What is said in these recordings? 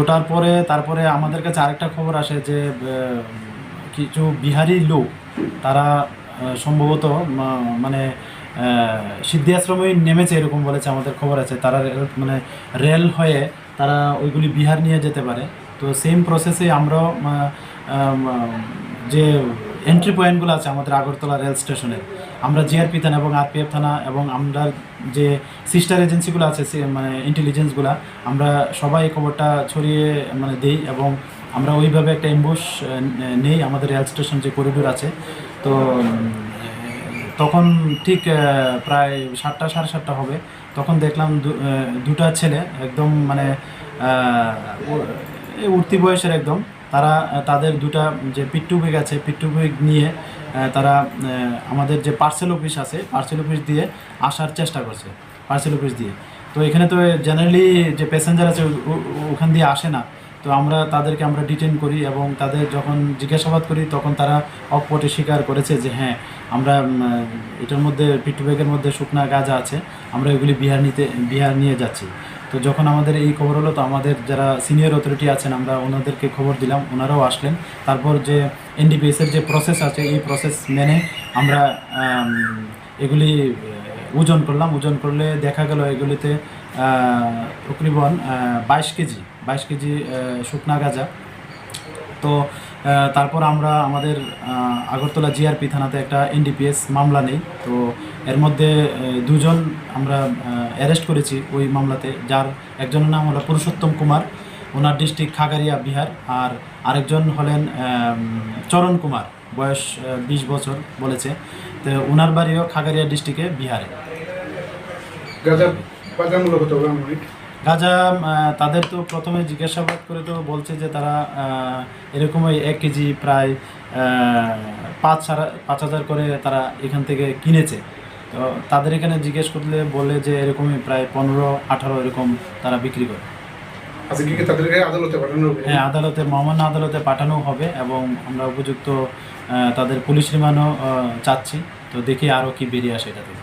ওটার পরে তারপরে আমাদের কাছে আরেকটা খবর আসে যে কিছু বিহারি লোক তারা সম্ভবত মানে সিদ্ধি আশ্রমে নেমেছে এরকম বলেছে আমাদের খবর আছে। তারা মানে রেল হয়ে তারা ওইগুলি বিহার নিয়ে যেতে পারে। তো সেম প্রসেসে আমরাও আহ, আম, যে এন্ট্রি পয়েন্টগুলো আছে আমাদের আগরতলা রেল স্টেশনে আমরা জিআরপি থানা এবং আরপিএফ থানা এবং আমরা যে সিস্টার এজেন্সিগুলো আছে মানে ইন্টেলিজেন্সগুলো আমরা সবাই খবরটা ছড়িয়ে মানে দেই এবং আমরা ওইভাবে একটা এম্বুশ নেই আমাদের রেল স্টেশন যে করিডোর আছে। তো তখন ঠিক প্রায় সাতটা, সাড়ে সাতটা হবে। তখন দেখলাম দুটা ছেলে একদম মানে উঠতি বয়সের একদম। তারা, তাদের দুটা যে পিট্টু ব্যাগ আছে, পিট্টু ব্যাগ নিয়ে তারা আমাদের যে পার্সেল অফিস আছে পার্সেল অফিস দিয়ে আসার চেষ্টা করছে পার্সেল অফিস দিয়ে। তো এখানে তো জেনারেলি যে প্যাসেঞ্জার আছে ওখান দিয়ে আসে না। তো আমরা তাদেরকে আমরা ডিটেন করি এবং তাদের যখন জিজ্ঞাসাবাদ করি, তখন তারা অকপটে স্বীকার করেছে যে হ্যাঁ আমরা এটার মধ্যে পিট্টু ব্যাগের মধ্যে শুকনা গাঁজা আছে, আমরা এগুলি বিহার নিতে, বিহার নিয়ে যাচ্ছি। তো যখন আমাদের এই খবর হলো, তো আমাদের যারা সিনিয়র অথরিটি আছেন, আমরা ওনাদেরকে খবর দিলাম, ওনারাও আসলেন। তারপর যে এনডিপিএসের যে প্রসেস আছে, এই প্রসেস মেনে আমরা এগুলি ওজন করলাম। ওজন করলে দেখা গেল এগুলিতে তকরিবন বাইশ কেজি বাইশ কেজি শুকনা গাঁজা। তো তারপর আমরা আমাদের আগরতলা জিআরপি থানাতে একটা এনডিপিএস মামলা নেই। তো এর মধ্যে দুজন আমরা অ্যারেস্ট করেছি ওই মামলাতে। যার একজনের নাম হলো পুরুষোত্তম কুমার, ওনার ডিস্ট্রিক্ট খাগারিয়া, বিহার। আর আরেকজন হলেন চরণ কুমার, বয়স বিশ বছর বলেছে। তো ওনার বাড়িও খাগারিয়া ডিস্ট্রিক্টে বিহারে। আহ, তাদের তো প্রথমে জিজ্ঞাসাবাদ করে তো বলছে যে তারা এরকম ওই এক কেজি প্রায় পাঁচ পাঁচ হাজার করে তারা এখান থেকে কিনেছে। তো তাদের এখানে জিজ্ঞেস করলে বলে যে এরকমই প্রায় পনেরো আঠারো এরকম তারা বিক্রি করে। আজকে কি তাদেরকে আদালতে পাঠানো হবে? হ্যাঁ আদালতে মহামান্য আদালতে পাঠানো হবে এবং আমরা উপযুক্ত তাদের পুলিশ রিমান্ডও চাচ্ছি। তো দেখি আরও কি বেরিয়ে আসে এটা থেকে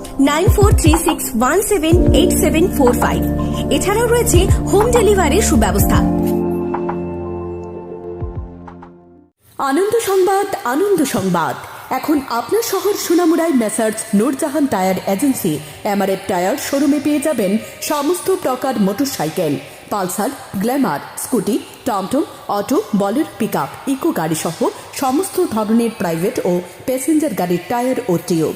nine four three six one seven eight seven four five. এছাড়াও রয়েছে হোম ডেলিভারির সুব্যবস্থা। আনন্দ সংবাদ আনন্দ সংবাদ। এখন আপনার শহর সোনামুড়ায় messrs Nurjahan tyre agency. MRF tyre শোরুমে পেয়ে যাবেন সমস্ত প্রকার মোটরসাইকেল। পালসার, গ্ল্যামার, স্কুটি, টমটম, অটো, বলের পিক আপ ইকো গাড়ি সহ সমস্ত ধরনের প্রাইভেট ও প্যাসেঞ্জার গাড়ির টায়ার ও টিউব